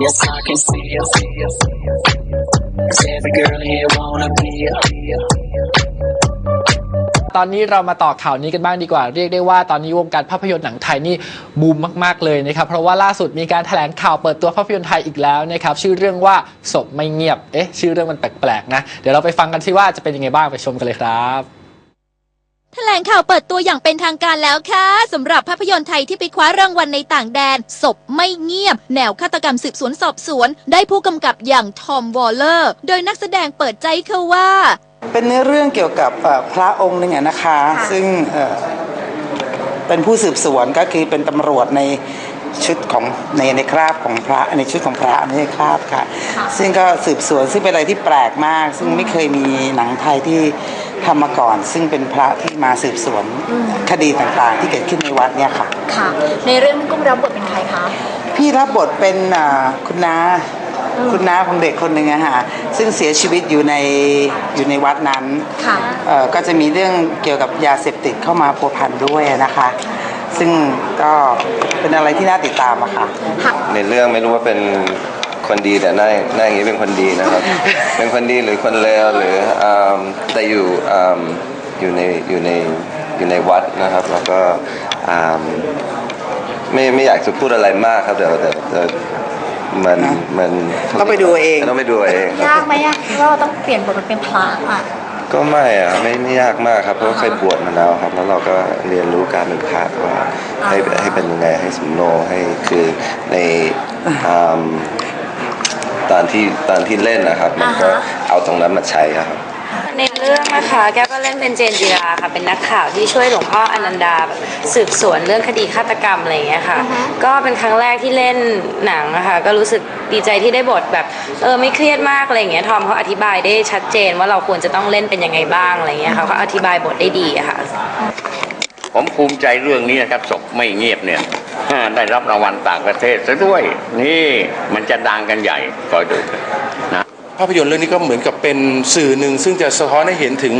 Yes, I can see you. Cause every girl here wanna be you. ตอนนี้เรามาต่อข่าวนี้กันบ้างดีกว่า เรียกได้ว่าตอนนี้วงการภาพยนตร์หนังไทยนี่บูมมาก ๆ เลยนะครับ เพราะว่าล่าสุดมีการแถลงข่าวเปิดตัวภาพยนตร์ไทยอีกแล้วนะครับ ชื่อเรื่องว่าศพไม่เงียบ เอ๊ะ ชื่อเรื่องมันแปลก ๆ นะ เดี๋ยวเราไปฟังกันสิว่าจะเป็นยังไงบ้างไปชมกันเลยครับ แถลงข่าวเปิดตัวอย่างเป็นทางการแล้วค่ะสำหรับภาพยนตร์ไทยที่ไปคว้ารางวัลในต่างแดน ศพไม่เงียบ แนวฆาตกรรมสืบสวนสอบสวน ได้ผู้กำกับอย่างทอมวอลเลอร์ โดยนักแสดงเปิดใจเขาว่า เป็นเนื้อเรื่องเกี่ยวกับเอ่อพระองค์หนึ่งอะนะคะ ซึ่งเอ่อเป็นผู้สืบสวนก็คือเป็นตำรวจในชุดของในในคราบของพระในชุดของพระไม่ใช่คราบค่ะ ซึ่งก็สืบสวนซึ่งเป็นอะไรที่แปลกมาก ซึ่งไม่เคยมีหนังไทยที่ ทำมาก่อนซึ่งเป็นพระที่มาสืบสวนคดีต่างๆ ที่เกิดขึ้นในวัดเนี่ยค่ะค่ะ ในเรื่องกุ้มรับบทเป็นใครคะพี่รับบทเป็นอ่าคุณน้าคุณน้าของเด็กคนหนึ่งอะฮะซึ่งเสียชีวิตอยู่ในอยู่ในวัดนั้นค่ะเอ่อก็จะมีเรื่องเกี่ยวกับยาเสพติดเข้ามาพัวพันด้วยนะคะ ซึ่งก็เป็นอะไรที่น่าติดตามอะค่ะในเรื่องไม่รู้ว่าเป็น คนดีแต่หน้าหน้าอย่างนี้เป็นคนดีนะครับ เป็นคนดีหรือคนเลวหรืออืมแต่อยู่อืมอยู่ในอยู่ในอยู่ในวัดนะครับ แล้วก็อืมไม่ไม่อยากจะพูดอะไรมากครับแต่แต่แต่มันมันต้องไปดูเองต้องไปดูเองครับยากไหมอะที่ว่าเราต้องเปลี่ยนบทมันเป็นพระอะก็ไม่อะไม่ไม่ยากมากครับเพราะว่าเคยบวชมาแล้วครับ แล้วเราก็เรียนรู้การเป็นพระว่าให้ให้เป็นยังไงให้สมโนให้คือในอืม ตอนที่ตอนที่เล่นนะครับ มันก็เอาตรงนั้นมาใช้ครับ ในเรื่องนะคะแก้วก็เล่นเป็นเจนจิราค่ะ เป็นนักข่าวที่ช่วยหลวงพ่ออนันดาแบบสืบสวนเรื่องคดีฆาตกรรมอะไรอย่างเงี้ยค่ะ ก็เป็นครั้งแรกที่เล่นหนังอะค่ะก็รู้สึกดีใจที่ได้บทแบบเออไม่เครียดมากอะไรอย่างเงี้ยทอมเขาอธิบายได้ชัดเจนว่าเราควรจะต้องเล่นเป็นยังไงบ้างอะไรอย่างเงี้ยค่ะเขาอธิบายบทได้ดีอะค่ะ ผมภูมิใจเรื่องนี้นะครับศพไม่เงียบเนี่ย ได้รับรางวัลต่างประเทศซะด้วย นี่มันจะดังกันใหญ่คอยดูนะภาพยนตร์เรื่องนี้ก็เหมือนกับเป็นสื่อหนึ่ง ซึ่งจะสะท้อนให้เห็นถึง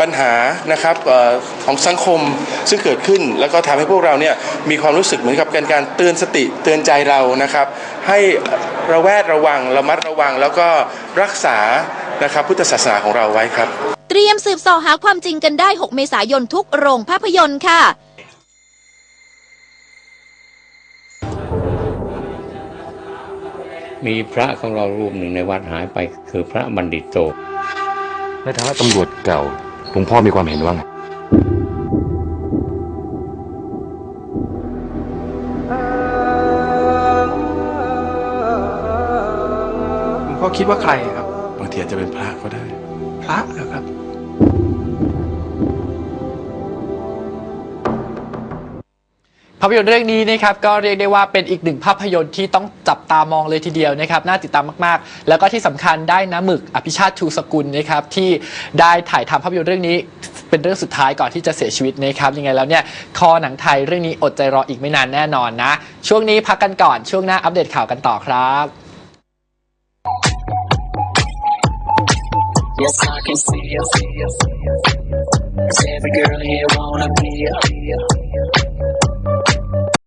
ปัญหานะครับเออของสังคมซึ่งเกิดขึ้น แล้วก็ทำให้พวกเราเนี่ยมีความรู้สึกเหมือนกับการการเตือนสติเตือนใจเรานะครับ ให้ระแวดระวังระมัดระวัง แล้วก็รักษานะครับพุทธศาสนาของเราไว้ครับ เตรียมสืบเสอหาความจริงกันได้ 6 เมษายนทุกโรงภาพยนตร์ค่ะ มีพระของเรารูปหนึ่งในวัดหายไปคือพระบัณฑิตโตในฐานะตำรวจเก่าหลวงพ่อมีความเห็นว่าไงผมก็คิดว่าใครครับบางทีอาจจะเป็นพระก็ได้ พระเหรอครับ ภาพยนตร์เรื่องนี้นะครับก็เรียกได้ว่าเป็นอีกหนึ่งภาพยนตร์ที่ต้องจับตามองเลยทีเดียวนะครับน่าติดตามมากๆ แล้วก็ที่สำคัญได้น้ำหมึกอภิชาติชูสกุลนะครับที่ได้ถ่ายทำภาพยนตร์เรื่องนี้ เป็นเรื่องสุดท้ายก่อนที่จะเสียชีวิตนะครับยังไงแล้วเนี่ยคอหนังไทยเรื่องนี้อดใจรออีกไม่นานแน่นอนนะ ช่วงนี้พักกันก่อนช่วงหน้าอัปเดตข่าวกันต่อครับ Yes, I can see you. Cause every girl here wanna be you.